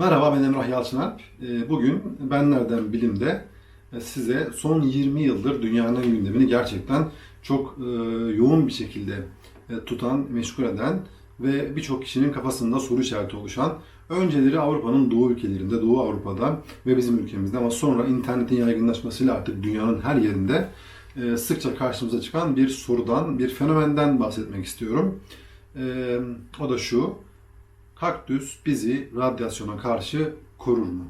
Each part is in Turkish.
Merhaba ben Emrah Yalçınar. Ee, Bugün Ben Nereden Bilim'de e, size son 20 yıldır dünyanın gündemini gerçekten çok e, yoğun bir şekilde e, tutan, meşgul eden ve birçok kişinin kafasında soru işareti oluşan önceleri Avrupa'nın doğu ülkelerinde, Doğu Avrupa'da ve bizim ülkemizde ama sonra internetin yaygınlaşmasıyla artık dünyanın her yerinde sıkça karşımıza çıkan bir sorudan, bir fenomenden bahsetmek istiyorum. O da şu, kaktüs bizi radyasyona karşı korur mu?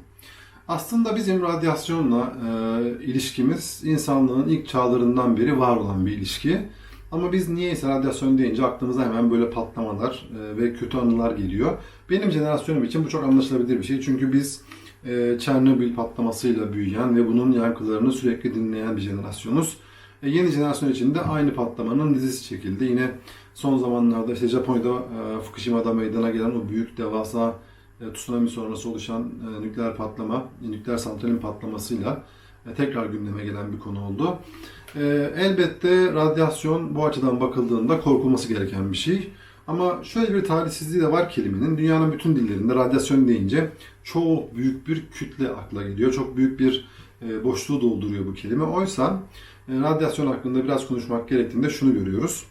Aslında bizim radyasyonla e, ilişkimiz insanlığın ilk çağlarından beri var olan bir ilişki. Ama biz niyeyse radyasyon deyince aklımıza hemen böyle patlamalar e, ve kötü anılar geliyor. Benim jenerasyonum için bu çok anlaşılabilir bir şey. Çünkü biz e, Çernobil patlamasıyla büyüyen ve bunun yankılarını sürekli dinleyen bir jenerasyonuz. E, yeni jenerasyon için de aynı patlamanın dizisi çekildi. Yine son zamanlarda işte Japonya'da e, Fukushima'da meydana gelen o büyük devasa e, tsunami sonrası oluşan e, nükleer patlama, nükleer santralin patlamasıyla e, tekrar gündeme gelen bir konu oldu. E, elbette radyasyon bu açıdan bakıldığında korkulması gereken bir şey. Ama şöyle bir talihsizliği de var kelimenin. Dünyanın bütün dillerinde radyasyon deyince çok büyük bir kütle akla geliyor. Çok büyük bir e, boşluğu dolduruyor bu kelime. Oysa e, radyasyon hakkında biraz konuşmak gerektiğinde şunu görüyoruz.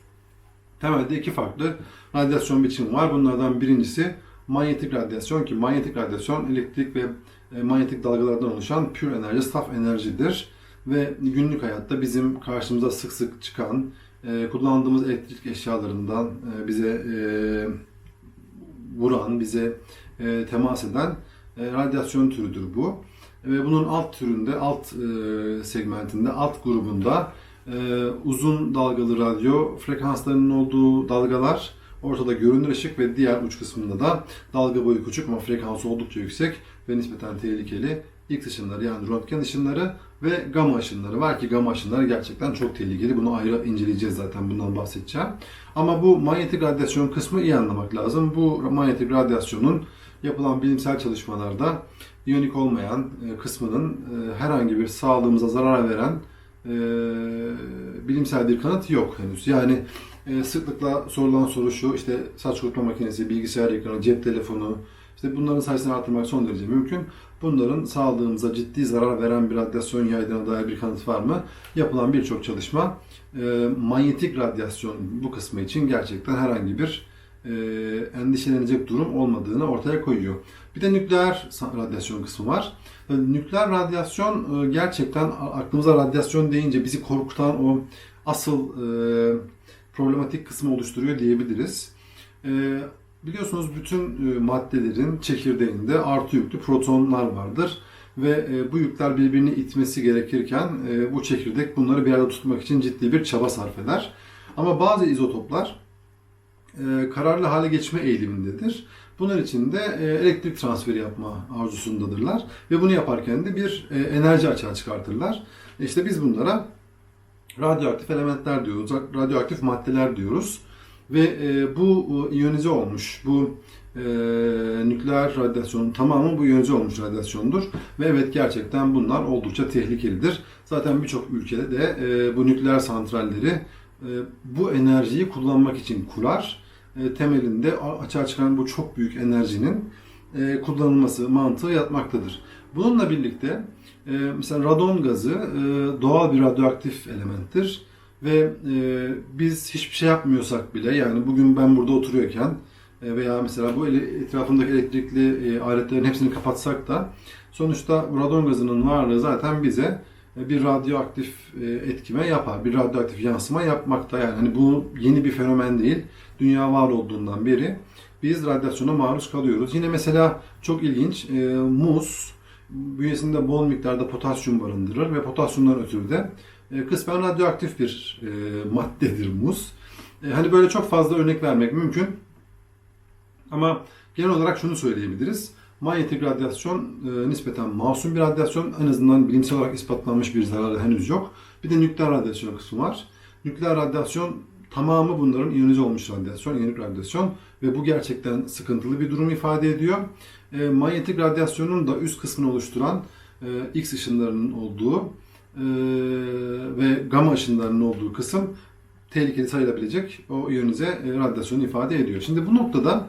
Temelde iki farklı radyasyon biçimi var. Bunlardan birincisi manyetik radyasyon ki manyetik radyasyon elektrik ve e, manyetik dalgalardan oluşan pür enerji, saf enerjidir. Ve günlük hayatta bizim karşımıza sık sık çıkan, e, kullandığımız elektrik eşyalarından e, bize vuran, bize temas eden radyasyon türüdür bu. Ve bunun alt türünde, alt segmentinde, alt grubunda e, uzun dalgalı radyo frekanslarının olduğu dalgalar, ortada görünür ışık ve diğer uç kısmında da dalga boyu küçük ama frekansı oldukça yüksek ve nispeten tehlikeli X ışınları yani röntgen ışınları ve gamma ışınları var ki gamma ışınları gerçekten çok tehlikeli. Bunu ayrı inceleyeceğiz zaten bundan bahsedeceğim. Ama bu manyetik radyasyon kısmı iyi anlamak lazım. Bu manyetik radyasyonun yapılan bilimsel çalışmalarda iyonik olmayan e, kısmının e, herhangi bir sağlığımıza zarar veren e, bilimsel bir kanıt yok henüz. Yani e, sıklıkla sorulan soru şu, işte saç kurutma makinesi, bilgisayar ekranı, cep telefonu, işte bunların sayısını artırmak son derece mümkün. Bunların sağlığımıza ciddi zarar veren bir radyasyon yaydığına dair bir kanıt var mı? Yapılan birçok çalışma e, manyetik radyasyon bu kısmı için gerçekten herhangi bir e, endişelenecek durum olmadığını ortaya koyuyor. Bir de nükleer radyasyon kısmı var. E, Nükleer radyasyon e, gerçekten aklımıza radyasyon deyince bizi korkutan o asıl e, problematik kısmı oluşturuyor diyebiliriz. E, Biliyorsunuz bütün e, maddelerin çekirdeğinde artı yüklü protonlar vardır ve e, bu yükler birbirini itmesi gerekirken e, bu çekirdek bunları bir arada tutmak için ciddi bir çaba sarf eder. Ama bazı izotoplar kararlı hale geçme eğilimindedir. Bunun için de elektrik transferi yapma arzusundadırlar ve bunu yaparken de bir enerji açığa çıkartırlar. İşte biz bunlara radyoaktif elementler diyoruz, radyoaktif maddeler diyoruz. Ve e, bu e, iyonize olmuş, bu e, nükleer radyasyonun tamamı bu iyonize olmuş radyasyondur. Ve evet gerçekten bunlar oldukça tehlikelidir. Zaten birçok ülkede de e, bu nükleer santralleri e, bu enerjiyi kullanmak için kurar. E, temelinde açığa çıkan bu çok büyük enerjinin e, kullanılması mantığı yatmaktadır. Bununla birlikte e, mesela radon gazı e, doğal bir radyoaktif elementtir ve e, biz hiçbir şey yapmıyorsak bile yani bugün ben burada oturuyorken e, veya mesela bu etrafındaki elektrikli e, aletlerin hepsini kapatsak da sonuçta radon gazının varlığı zaten bize e, bir radyoaktif e, etkime yapar, bir radyoaktif yansıma yapmakta. Yani hani bu yeni bir fenomen değil. Dünya var olduğundan beri biz radyasyona maruz kalıyoruz. Yine mesela çok ilginç e, muz bünyesinde bol miktarda potasyum barındırır ve potasyumdan ötürü de e, kısmen radyoaktif bir e, maddedir muz. E, hani böyle çok fazla örnek vermek mümkün. Ama genel olarak şunu söyleyebiliriz. Manyetik radyasyon e, nispeten masum bir radyasyon. En azından bilimsel olarak ispatlanmış bir zararı henüz yok. Bir de nükleer radyasyon kısmı var. Nükleer radyasyon tamamı bunların iyonize olmuş radyasyon, iyonik radyasyon ve bu gerçekten sıkıntılı bir durum ifade ediyor. E, manyetik radyasyonun da üst kısmını oluşturan e, X ışınlarının olduğu e, ve gamma ışınlarının olduğu kısım tehlikeli sayılabilecek o iyonize e, radyasyonu ifade ediyor. Şimdi bu noktada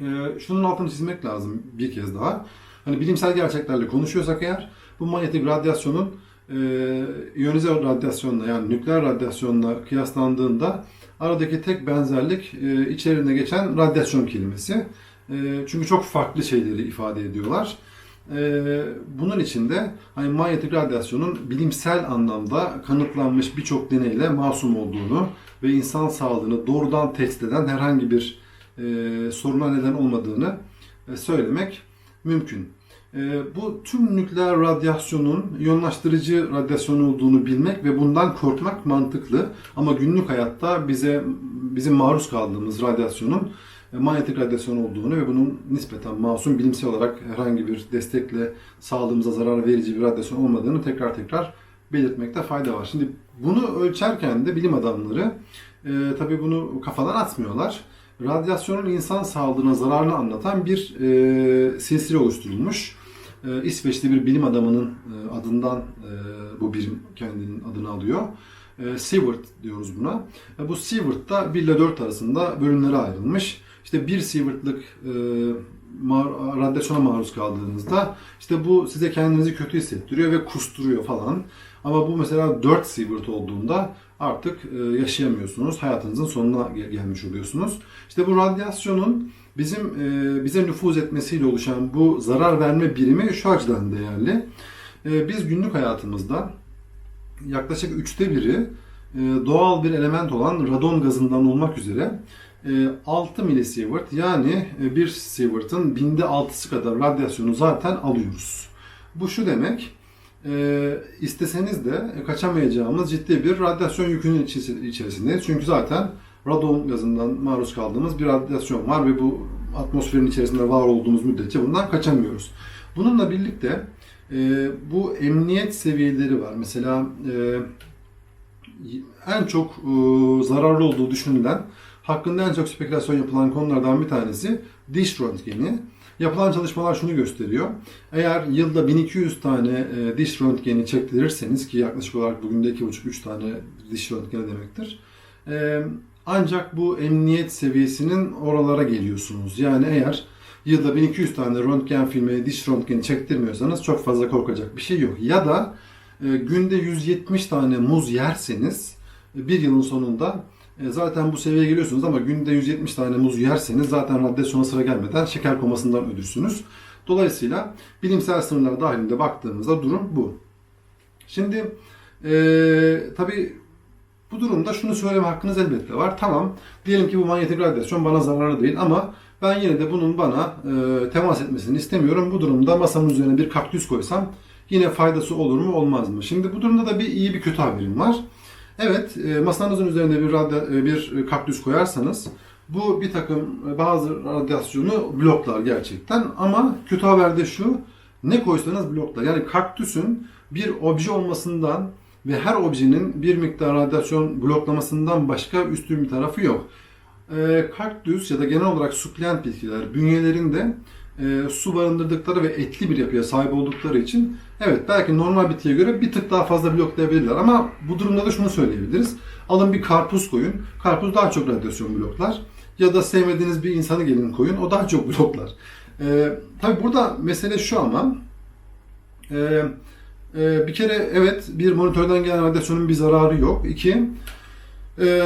Ee, şunun altını çizmek lazım bir kez daha. Hani bilimsel gerçeklerle konuşuyorsak eğer bu manyetik radyasyonun e, iyonize radyasyonla yani nükleer radyasyonla kıyaslandığında aradaki tek benzerlik e, içerisinde geçen radyasyon kelimesi. E, çünkü çok farklı şeyleri ifade ediyorlar. E, bunun içinde hani manyetik radyasyonun bilimsel anlamda kanıtlanmış birçok deneyle masum olduğunu ve insan sağlığını doğrudan test eden herhangi bir e, soruna neden olmadığını e, söylemek mümkün. E, bu tüm nükleer radyasyonun iyonlaştırıcı radyasyon olduğunu bilmek ve bundan korkmak mantıklı. Ama günlük hayatta bize bizim maruz kaldığımız radyasyonun e, manyetik radyasyon olduğunu ve bunun nispeten masum bilimsel olarak herhangi bir destekle sağlığımıza zarar verici bir radyasyon olmadığını tekrar tekrar belirtmekte fayda var. Şimdi bunu ölçerken de bilim adamları e, tabii bunu kafadan atmıyorlar radyasyonun insan sağlığına zararını anlatan bir e, silsile oluşturulmuş. E, İsveçli bir bilim adamının e, adından e, bu birim kendinin adını alıyor. E, Sievert diyoruz buna. E, bu Sievert'ta 1 ile 4 arasında bölümlere ayrılmış. İşte 1 Sievert'lık e, radyasyona maruz kaldığınızda işte bu size kendinizi kötü hissettiriyor ve kusturuyor falan. Ama bu mesela 4 Sievert olduğunda artık e, yaşayamıyorsunuz. Hayatınızın sonuna gel- gelmiş oluyorsunuz. İşte bu radyasyonun bizim e, bize nüfuz etmesiyle oluşan bu zarar verme birimi şu açıdan değerli. E, Biz günlük hayatımızda yaklaşık üçte biri doğal bir element olan radon gazından olmak üzere e, 6 milisievert yani e, bir sievert'ın binde altısı kadar radyasyonu zaten alıyoruz. Bu şu demek, e, isteseniz de kaçamayacağımız ciddi bir radyasyon yükünün içerisindeyiz. Çünkü zaten radon gazından maruz kaldığımız bir radyasyon var ve bu atmosferin içerisinde var olduğumuz müddetçe bundan kaçamıyoruz. Bununla birlikte e, bu emniyet seviyeleri var. Mesela e, en çok e, zararlı olduğu düşünülen, hakkında en çok spekülasyon yapılan konulardan bir tanesi diş röntgeni. Yapılan çalışmalar şunu gösteriyor. Eğer yılda 1200 tane e, diş röntgeni çektirirseniz ki yaklaşık olarak bugün de 2,5-3 tane diş röntgeni demektir. E, ancak bu emniyet seviyesinin oralara geliyorsunuz. Yani eğer yılda 1200 tane röntgen filmi, diş röntgeni çektirmiyorsanız çok fazla korkacak bir şey yok. Ya da e, günde 170 tane muz yerseniz bir yılın sonunda e, zaten bu seviyeye geliyorsunuz ama günde 170 tane muz yerseniz zaten radyasyona sıra gelmeden şeker komasından ölürsünüz. Dolayısıyla bilimsel sınırlar dahilinde baktığımızda durum bu. Şimdi e, tabii bu durumda şunu söyleme hakkınız elbette var. Tamam diyelim ki bu manyetik radyasyon bana zararlı değil ama ben yine de bunun bana e, temas etmesini istemiyorum. Bu durumda masamın üzerine bir kaktüs koysam yine faydası olur mu olmaz mı? Şimdi bu durumda da bir iyi bir kötü haberim var. Evet, e, masanızın üzerinde bir radya, e, bir kaktüs koyarsanız bu bir takım e, bazı radyasyonu bloklar gerçekten ama kötü haber de şu ne koysanız bloklar. Yani kaktüsün bir obje olmasından ve her objenin bir miktar radyasyon bloklamasından başka üstün bir tarafı yok. E, kaktüs ya da genel olarak sukulent bitkiler bünyelerinde e, su barındırdıkları ve etli bir yapıya sahip oldukları için evet belki normal bitkiye göre bir tık daha fazla bloklayabilirler ama bu durumda da şunu söyleyebiliriz. Alın bir karpuz koyun. Karpuz daha çok radyasyon bloklar. Ya da sevmediğiniz bir insanı gelin koyun. O daha çok bloklar. E, tabii burada mesele şu ama e, e, bir kere evet bir monitörden gelen radyasyonun bir zararı yok. İki e,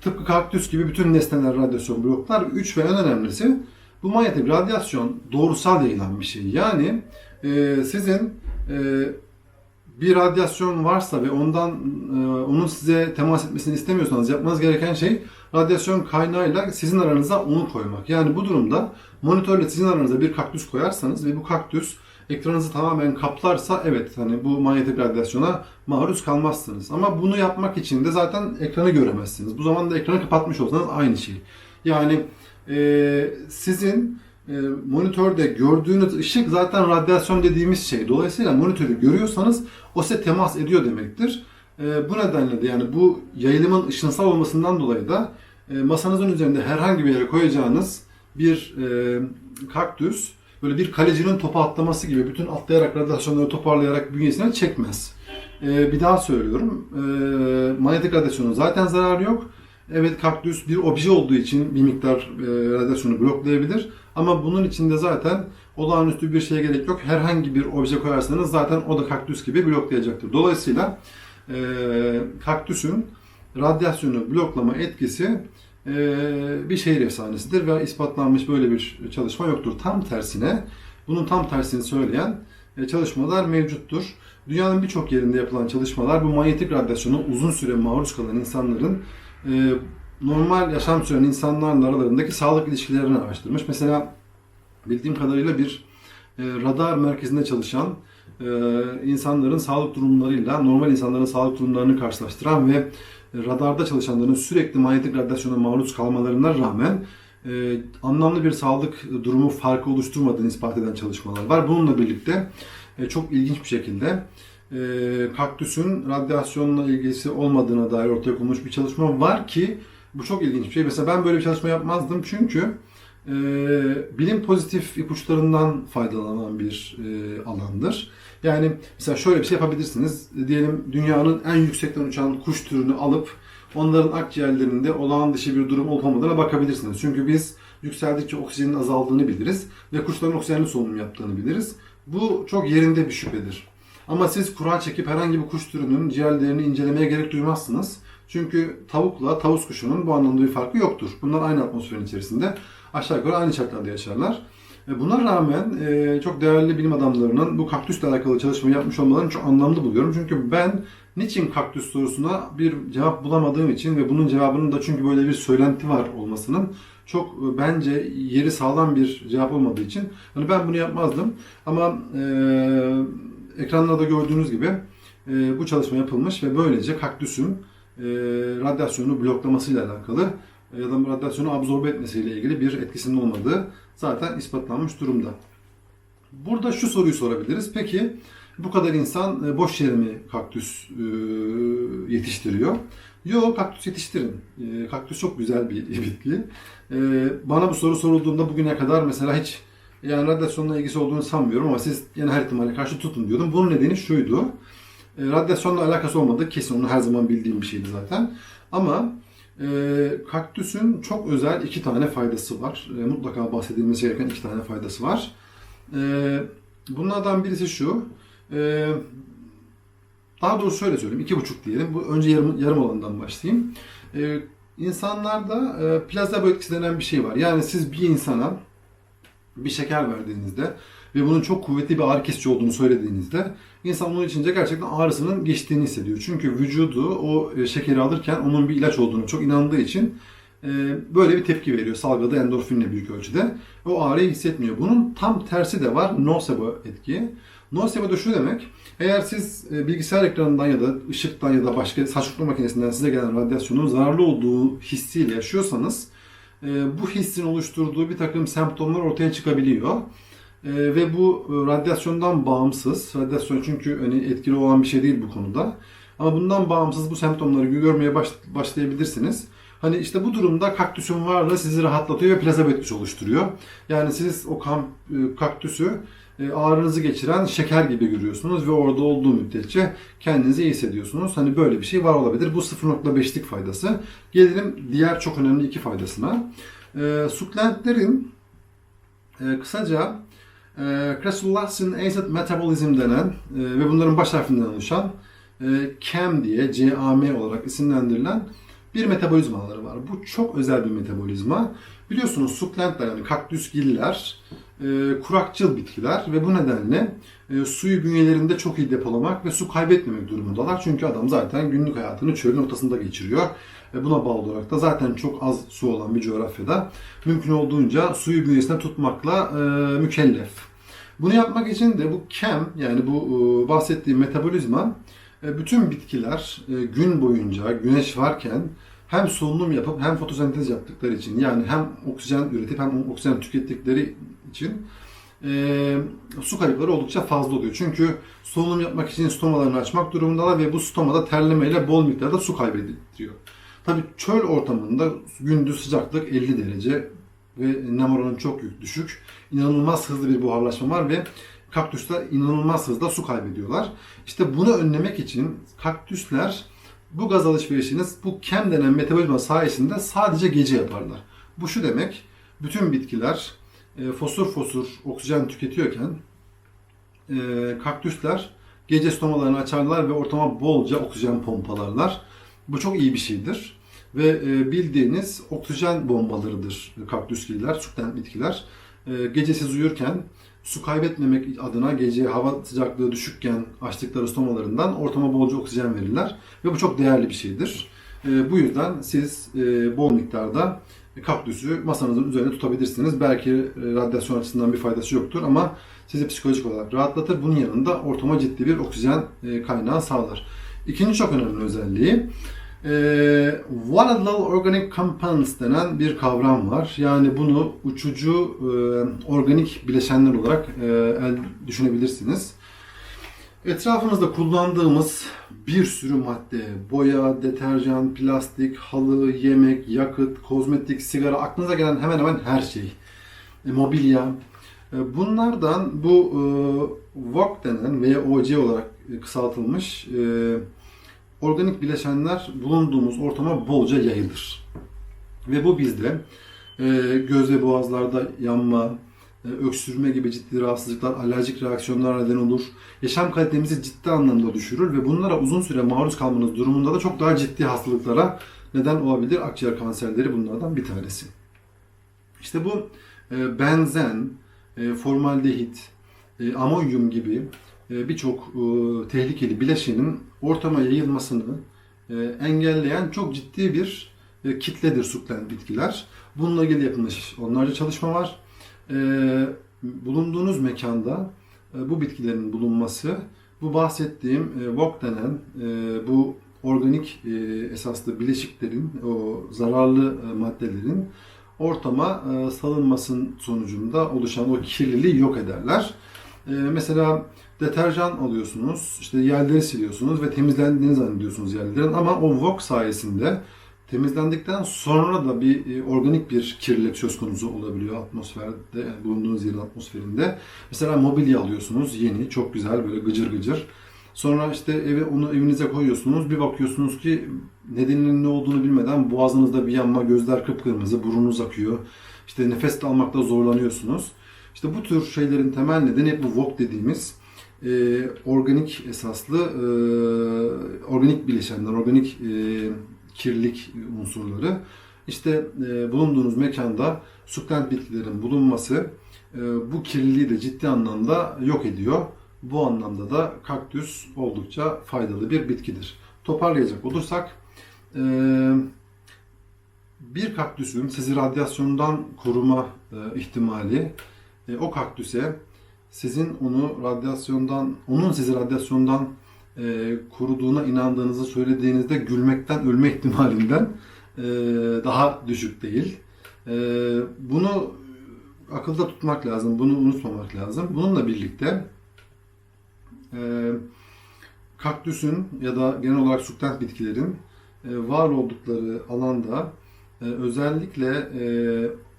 tıpkı kaktüs gibi bütün nesneler radyasyon bloklar. Üç ve en önemlisi bu manyetik radyasyon doğrusal yayılan bir şey. Yani e, sizin e, bir radyasyon varsa ve ondan e, onun size temas etmesini istemiyorsanız yapmanız gereken şey radyasyon kaynağıyla sizin aranıza onu koymak. Yani bu durumda monitörle sizin aranıza bir kaktüs koyarsanız ve bu kaktüs ekranınızı tamamen kaplarsa evet hani bu manyetik radyasyona maruz kalmazsınız. Ama bunu yapmak için de zaten ekranı göremezsiniz. Bu zaman da ekranı kapatmış olsanız aynı şey. Yani e, sizin e, monitörde gördüğünüz ışık zaten radyasyon dediğimiz şey. Dolayısıyla monitörü görüyorsanız o size temas ediyor demektir. E, bu nedenle de yani bu yayılımın ışınsal olmasından dolayı da e, masanızın üzerinde herhangi bir yere koyacağınız bir e, kaktüs böyle bir kalecinin topa atlaması gibi bütün atlayarak radyasyonları toparlayarak bünyesine çekmez. E, bir daha söylüyorum. E, manyetik radyasyonun zaten zararı yok. Evet kaktüs bir obje olduğu için bir miktar e, radyasyonu bloklayabilir. Ama bunun içinde zaten olağanüstü bir şeye gerek yok. Herhangi bir obje koyarsanız zaten o da kaktüs gibi bloklayacaktır. Dolayısıyla e, kaktüsün radyasyonu bloklama etkisi e, bir şehir efsanesidir ve ispatlanmış böyle bir çalışma yoktur. Tam tersine bunun tam tersini söyleyen e, çalışmalar mevcuttur. Dünyanın birçok yerinde yapılan çalışmalar bu manyetik radyasyona uzun süre maruz kalan insanların e, normal yaşam süren insanlarla aralarındaki sağlık ilişkilerini araştırmış. Mesela bildiğim kadarıyla bir e, radar merkezinde çalışan e, insanların sağlık durumlarıyla normal insanların sağlık durumlarını karşılaştıran ve radarda çalışanların sürekli manyetik radyasyona maruz kalmalarına rağmen e, anlamlı bir sağlık durumu farkı oluşturmadığını ispat eden çalışmalar var. Bununla birlikte e, çok ilginç bir şekilde kaktüsün radyasyonla ilgisi olmadığına dair ortaya konmuş bir çalışma var ki bu çok ilginç bir şey. Mesela ben böyle bir çalışma yapmazdım çünkü e, bilim pozitif ipuçlarından faydalanan bir e, alandır. Yani mesela şöyle bir şey yapabilirsiniz. Diyelim dünyanın en yüksekten uçan kuş türünü alıp onların akciğerlerinde olağan dışı bir durum olup olmadığına bakabilirsiniz. Çünkü biz yükseldikçe oksijenin azaldığını biliriz ve kuşların oksijenli solunum yaptığını biliriz. Bu çok yerinde bir şüphedir. Ama siz kura çekip herhangi bir kuş türünün ciğerlerini incelemeye gerek duymazsınız. Çünkü tavukla tavus kuşunun bu anlamda bir farkı yoktur. Bunlar aynı atmosferin içerisinde aşağı yukarı aynı şartlarda yaşarlar. E, Buna rağmen e, çok değerli bilim adamlarının bu kaktüsle alakalı çalışma yapmış olmalarını çok anlamlı buluyorum. Çünkü ben niçin kaktüs sorusuna bir cevap bulamadığım için ve bunun cevabının da çünkü böyle bir söylenti var olmasının çok e, bence yeri sağlam bir cevap olmadığı için hani ben bunu yapmazdım. Ama e, ekranlarda gördüğünüz gibi e, bu çalışma yapılmış ve böylece kaktüsün e, radyasyonu bloklamasıyla alakalı e, ya da radyasyonu absorbe etmesiyle ilgili bir etkisinin olmadığı zaten ispatlanmış durumda. Burada şu soruyu sorabiliriz. Peki bu kadar insan e, boş yere mi kaktüs e, yetiştiriyor? Yok kaktüs yetiştirin. Kaktüs çok güzel bir bitki. Bana bu soru sorulduğunda bugüne kadar mesela hiç yani radyasyonla ilgisi olduğunu sanmıyorum ama siz yine her ihtimale karşı tutun diyordum. Bunun nedeni şuydu. E, Radyasyonla alakası olmadı. Kesin onu her zaman bildiğim bir şeydi zaten. Ama e, kaktüsün çok özel iki tane faydası var. E, mutlaka bahsedilmesi gereken iki tane faydası var. E, bunlardan birisi şu. E, daha doğrusu şöyle söyleyeyim. iki buçuk diyelim. Bu önce yarım, yarım olandan başlayayım. E, insanlarda e, plasebo etkisi denen bir şey var. Yani siz bir insana bir şeker verdiğinizde ve bunun çok kuvvetli bir ağrı kesici olduğunu söylediğinizde insan onun içince gerçekten ağrısının geçtiğini hissediyor. Çünkü vücudu o e, şekeri alırken onun bir ilaç olduğunu çok inandığı için e, böyle bir tepki veriyor. Salgıladığı endorfinle büyük ölçüde. O ağrıyı hissetmiyor. Bunun tam tersi de var. Nocebo etki. Nocebo da şu demek. Eğer siz e, bilgisayar ekranından ya da ışıktan ya da başka saç makinesinden size gelen radyasyonun zararlı olduğu hissiyle yaşıyorsanız bu hissin oluşturduğu bir takım semptomlar ortaya çıkabiliyor. E, ve bu e, radyasyondan bağımsız, radyasyon çünkü hani etkili olan bir şey değil bu konuda. Ama bundan bağımsız bu semptomları görmeye baş, başlayabilirsiniz. Hani işte bu durumda kaktüsün varlığı sizi rahatlatıyor ve plasebo etkisi oluşturuyor. Yani siz o kamp, e, kaktüsü ağrınızı geçiren şeker gibi görüyorsunuz ve orada olduğu müddetçe kendinizi iyi hissediyorsunuz. Hani böyle bir şey var olabilir. Bu 0.5'lik faydası. Gelelim diğer çok önemli iki faydasına. E, suklentlerin e, kısaca e, Cresulasin acid metabolizm denen e, ve bunların baş harfinden oluşan e, CAM diye CAM olarak isimlendirilen bir metabolizmaları var. Bu çok özel bir metabolizma. Biliyorsunuz suklentler yani kaktüsgiller e, kurakçıl bitkiler ve bu nedenle e, suyu bünyelerinde çok iyi depolamak ve su kaybetmemek durumundalar. Çünkü adam zaten günlük hayatını çölün ortasında geçiriyor. Ve buna bağlı olarak da zaten çok az su olan bir coğrafyada mümkün olduğunca suyu bünyesinde tutmakla e, mükellef. Bunu yapmak için de bu kem yani bu e, bahsettiğim metabolizma e, bütün bitkiler e, gün boyunca güneş varken hem solunum yapıp hem fotosentez yaptıkları için yani hem oksijen üretip hem oksijen tükettikleri için e, su kayıpları oldukça fazla oluyor. Çünkü solunum yapmak için stomalarını açmak durumundalar ve bu stomada terlemeyle bol miktarda su kaybediliyor. Tabii çöl ortamında gündüz sıcaklık 50 derece ve nem oranı çok düşük. İnanılmaz hızlı bir buharlaşma var ve kaktüsler inanılmaz hızda su kaybediyorlar. İşte bunu önlemek için kaktüsler bu gaz alışverişiniz bu kem denen metabolizma sayesinde sadece gece yaparlar. Bu şu demek, bütün bitkiler e, fosur fosur oksijen tüketiyorken e, kaktüsler gece stomalarını açarlar ve ortama bolca oksijen pompalarlar. Bu çok iyi bir şeydir. Ve e, bildiğiniz oksijen bombalarıdır kaktüsgiller, süklen bitkiler. E, gece siz uyurken su kaybetmemek adına gece hava sıcaklığı düşükken açtıkları stomalarından ortama bolca oksijen verirler. Ve bu çok değerli bir şeydir. E, bu yüzden siz e, bol miktarda kaktüsü masanızın üzerine tutabilirsiniz. Belki e, radyasyon açısından bir faydası yoktur ama sizi psikolojik olarak rahatlatır. Bunun yanında ortama ciddi bir oksijen e, kaynağı sağlar. İkinci çok önemli özelliği e, volatile organic compounds denen bir kavram var. Yani bunu uçucu e, organik bileşenler olarak e, düşünebilirsiniz. Etrafımızda kullandığımız bir sürü madde, boya, deterjan, plastik, halı, yemek, yakıt, kozmetik, sigara, aklınıza gelen hemen hemen her şey. E, mobilya. E, bunlardan bu e, VOC denen veya OC olarak kısaltılmış e, organik bileşenler bulunduğumuz ortama bolca yayılır. Ve bu bizde e, göz ve boğazlarda yanma, e, öksürme gibi ciddi rahatsızlıklar, alerjik reaksiyonlar neden olur. Yaşam kalitemizi ciddi anlamda düşürür ve bunlara uzun süre maruz kalmanız durumunda da çok daha ciddi hastalıklara neden olabilir. Akciğer kanserleri bunlardan bir tanesi. İşte bu e, benzen, e, formaldehit, e, amonyum gibi birçok e, tehlikeli bileşenin ortama yayılmasını e, engelleyen çok ciddi bir e, kitledir suklen bitkiler. Bununla ilgili yapılmış onlarca çalışma var. E, bulunduğunuz mekanda e, bu bitkilerin bulunması, bu bahsettiğim e, VOC denen e, bu organik e, esaslı bileşiklerin, o zararlı e, maddelerin ortama e, salınmasının sonucunda oluşan o kirliliği yok ederler. E, mesela deterjan alıyorsunuz, işte yerleri siliyorsunuz ve temizlendiğini zannediyorsunuz yerlerin ama o VOC sayesinde temizlendikten sonra da bir e, organik bir kirlilik söz konusu olabiliyor atmosferde, bulunduğunuz yerin atmosferinde. Mesela mobilya alıyorsunuz yeni, çok güzel böyle gıcır gıcır. Sonra işte eve onu evinize koyuyorsunuz. Bir bakıyorsunuz ki nedeninin ne olduğunu bilmeden boğazınızda bir yanma, gözler kıpkırmızı, burnunuz akıyor. İşte nefes de almakta zorlanıyorsunuz. İşte bu tür şeylerin temel nedeni hep bu VOC dediğimiz e, organik esaslı e, organik bileşenler, organik e, kirlilik unsurları. İşte e, bulunduğunuz mekanda sukulent bitkilerin bulunması e, bu kirliliği de ciddi anlamda yok ediyor. Bu anlamda da kaktüs oldukça faydalı bir bitkidir. Toparlayacak olursak e, bir kaktüsün sizi radyasyondan koruma e, ihtimali e, o kaktüse sizin onu radyasyondan, onun sizi radyasyondan e, koruduğuna inandığınızı söylediğinizde gülmekten ölme ihtimalinden e, daha düşük değil. E, bunu akılda tutmak lazım, bunu unutmamak lazım. Bununla birlikte e, kaktüsün ya da genel olarak sukulent bitkilerin e, var oldukları alanda e, özellikle e,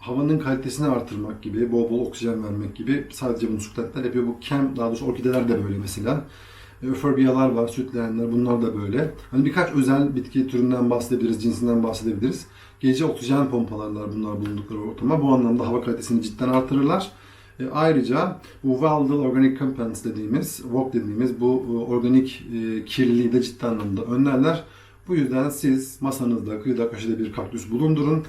havanın kalitesini artırmak gibi, bol bol oksijen vermek gibi sadece bunu sukulentler yapıyor. Bu kem, daha doğrusu orkideler de böyle mesela. Öforbiyalar var, sütleyenler bunlar da böyle. Hani birkaç özel bitki türünden bahsedebiliriz, cinsinden bahsedebiliriz. Gece oksijen pompalarlar bunlar bulundukları ortama. Bu anlamda hava kalitesini cidden artırırlar. E, ayrıca bu volatile organic compounds dediğimiz, VOC dediğimiz bu e, organik e, kirliliği de ciddi anlamda önlerler. Bu yüzden siz masanızda kıyıda köşede bir kaktüs bulundurun.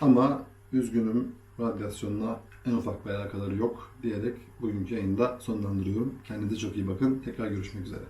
Ama üzgünüm radyasyonla en ufak bir alakaları yok diyerek bugünkü yayında sonlandırıyorum. Kendinize çok iyi bakın. Tekrar görüşmek üzere.